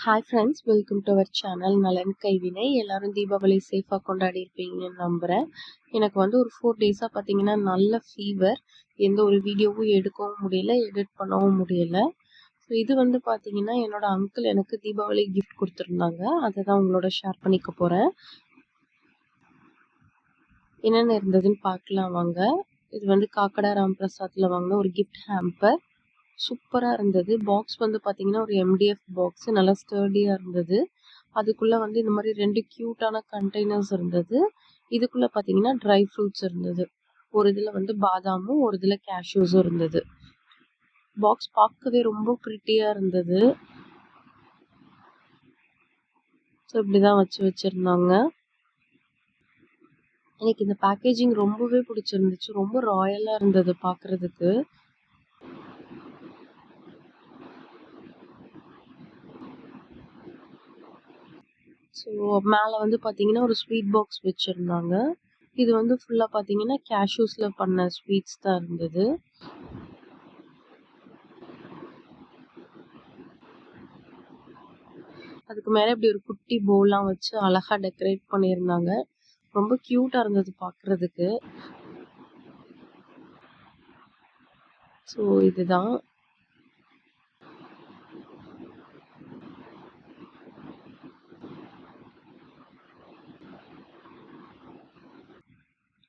Hi friends welcome to our channel நலன் கைவினை எல்லாரும் தீபாவளி சேஃபாக கொண்டாடி இருப்பீங்கன்னு நம்புகிறேன் எனக்கு வந்து ஒரு ஃபோர் டேஸாக பார்த்தீங்கன்னா நல்ல ஃபீவர் எந்த ஒரு வீடியோவும் எடுக்கவும் முடியல எடிட் பண்ணவும் முடியல. ஸோ இது வந்து பார்த்தீங்கன்னா என்னோட அங்கிள் எனக்கு தீபாவளி கிஃப்ட் கொடுத்துருந்தாங்க. அதை தான் உங்களோட ஷேர் பண்ணிக்க போகிறேன் என்னென்ன இருந்ததுன்னு பார்க்கலாம் வாங்க. இது வந்து காக்கடா ராம் பிரசாத்தில் வாங்கின ஒரு கிஃப்ட் ஹேம்பர் சூப்பராக இருந்தது. பாக்ஸ் வந்து பார்த்தீங்கன்னா ஒரு எம்டிஎஃப் பாக்ஸு. நல்லா ஸ்டர்டியாக இருந்தது. அதுக்குள்ளே வந்து இந்த மாதிரி ரெண்டு க்யூட்டான கண்டெய்னர்ஸ் இருந்தது. இதுக்குள்ளே பார்த்தீங்கன்னா ட்ரை ஃப்ரூட்ஸ் இருந்தது. ஒரு இதில் வந்து பாதாமும் ஒரு இதில் கேஷ்யூஸும் இருந்தது. பாக்ஸ் பார்க்கவே ரொம்ப ப்ரிட்டியாக இருந்தது. ஸோ இப்படி தான் வச்சு வச்சுருந்தாங்க. எனக்கு இந்த பேக்கேஜிங் ரொம்பவே பிடிச்சிருந்துச்சு. ரொம்ப ராயலாக இருந்தது பார்க்குறதுக்கு ஸோ மேலே வந்து பார்த்தீங்கன்னா ஒரு ஸ்வீட் பாக்ஸ் வச்சுருந்தாங்க. இது வந்து ஃபுல்லாக பார்த்தீங்கன்னா கேஷ்யூஸில் பண்ண ஸ்வீட்ஸ் தான் இருந்தது. அதுக்கு மேலே இப்படி ஒரு குட்டி போலாம் வச்சு அழகாக டெக்கரேட் பண்ணியிருந்தாங்க. ரொம்ப க்யூட்டாக இருந்தது பார்க்குறதுக்கு ஸோ இதுதான்.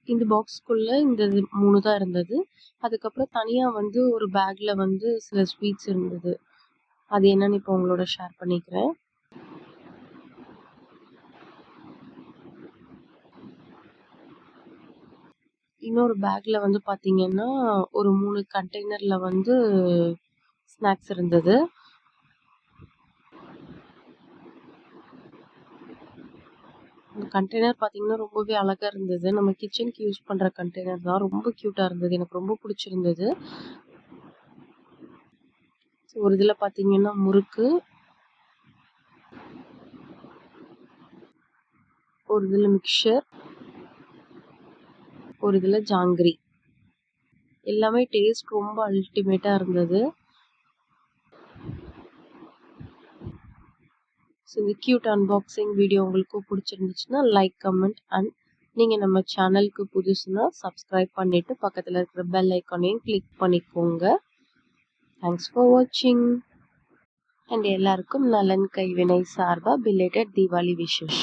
இந்த பாக்ஸ்க்குள்ளே இந்த இது மூணு தான் இருந்தது. அதுக்கப்புறம் தனியாக வந்து ஒரு பேக்கில் வந்து சில ஸ்வீட்ஸ் இருந்தது. அது என்னன்னு இப்போ உங்களோட ஷேர் பண்ணிக்கிறேன். இன்னொரு பேக்கில் வந்து பார்த்தீங்கன்னா ஒரு மூணு கண்டெய்னரில் வந்து ஸ்நாக்ஸ் இருந்தது. அந்த கண்டெய்னர் பார்த்தீங்கன்னா ரொம்பவே அழகாக இருந்தது. நம்ம கிச்சனுக்கு யூஸ் பண்ணுற கண்டெய்னர் தான். ரொம்ப க்யூட்டாக இருந்தது. எனக்கு ரொம்ப பிடிச்சிருந்தது. ஒரு இதில் பார்த்தீங்கன்னா முறுக்கு. ஒரு இதில் மிக்சர் ஒரு இதில் ஜாங்கிரி. எல்லாமே டேஸ்ட் ரொம்ப அல்டிமேட்டாக இருந்தது. ஸோ இந்த க்யூட் அன்பாக்சிங் வீடியோ உங்களுக்கு பிடிச்சிருந்துச்சுன்னா லைக் கமெண்ட் அண்ட் நீங்கள் நம்ம சேனலுக்கு புதுசுனா சப்ஸ்கிரைப் பண்ணிவிட்டு பக்கத்தில் இருக்கிற பெல் ஐக்கானையும் கிளிக் பண்ணிக்கோங்க. தேங்க்ஸ் ஃபார் வாட்சிங் அண்ட் எல்லாருக்கும் நலன் கைவினை சார்பாக பிலேட்டட் தீபாவளி விஷஸ்